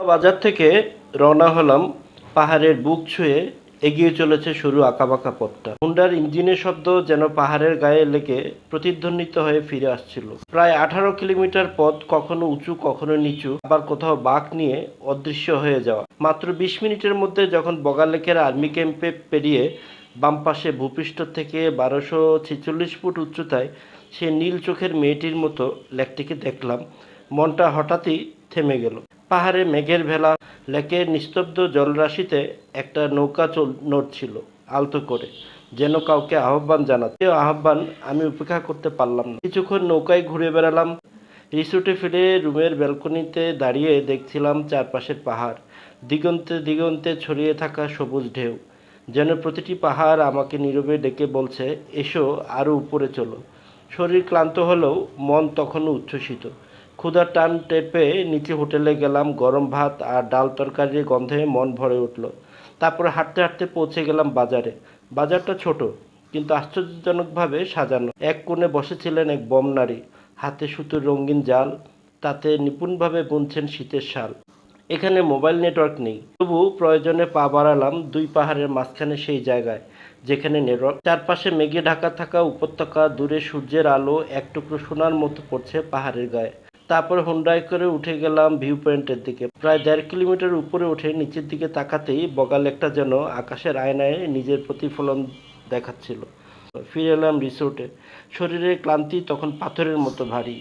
বাজার থেকে রওনা হলাম পাহাড়ের বুক ছুঁয়ে এগিয়ে চলেছে সরু আঁকাবাঁকা পথটা। হুন্ডার ইঞ্জিনের শব্দ যেন পাহাড়ের গায়ে লেগে প্রতিধ্বনিত হয়ে ফিরে আসছিল। প্রায় আঠারো কিলোমিটার পথ কখনো উঁচু, কখনো নিচু, আবার কোথাও বাঁক নিয়ে অদৃশ্য হয়ে যাওয়া। মাত্র বিশ মিনিটের মধ্যে যখন বগালেকের আর্মি ক্যাম্পে পেরিয়ে বাম পাশে ভূপৃষ্ঠ থেকে বারোশো ছেচল্লিশ ফুট উচ্চতায় সে নীল চোখের মেয়েটির মতো লেকটিকে দেখলাম, মনটা হঠাৎই থেমে গেল। পাহাড়ে মেঘের ভেলা, লেকে নিস্তব্ধ জলরাশিতে একটা নৌকা চল, নড়ছিল আলতো করে, যেন কাউকে আহ্বান জানাতে। আহ্বান আমি উপেক্ষা করতে পারলাম না। কিছুক্ষণ নৌকায় ঘুরে বেড়ালাম। রিসোর্টে ফিরে রুমের ব্যালকনিতে দাঁড়িয়ে দেখছিলাম চারপাশের পাহাড়, দিগন্তে দিগন্তে ছড়িয়ে থাকা সবুজ ঢেউ, যেন প্রতিটি পাহাড় আমাকে নীরবে ডেকে বলছে, এসো আরও উপরে চলো। শরীর ক্লান্ত হলেও মন তখনও উচ্ছ্বসিত। ক্ষুধার টান টেপে নিচে হোটেলে গেলাম, গরম ভাত আর ডাল তরকারির গন্ধে মন ভরে উঠল। তারপরে হাঁটতে হাঁটতে পৌঁছে গেলাম বাজারে। বাজারটা ছোট, কিন্তু আশ্চর্যজনকভাবে সাজানো। এক কোণে বসেছিলেন এক বম নারী। হাতে সুতোর রঙিন জাল, তাতে নিপুণভাবে বুনছেন শীতের শাল। এখানে মোবাইল নেটওয়ার্ক নেই। তবু প্রয়োজনে পা বাড়ালাম দুই পাহাড়ের মাঝখানে সেই জায়গায়, যেখানে নেটওয়ার্ক। চারপাশে মেঘে ঢাকা থাকা উপত্যকা, দূরে সূর্যের আলো, এক টুকরো সোনার মতো পড়ছে পাহাড়ের গায়ে। তারপর হুন্ডাই করে উঠে গেলাম ভিউ পয়েন্টের দিকে। প্রায় দেড় কিলোমিটার উপরে উঠে নিচের দিকে তাকাতেই বগাল একটা যেন আকাশের আয়নায় নিজের প্রতিফলন দেখাচ্ছিল। ফিরে এলাম রিসোর্টে শরীরের ক্লান্তি তখন পাথরের মতো ভারী।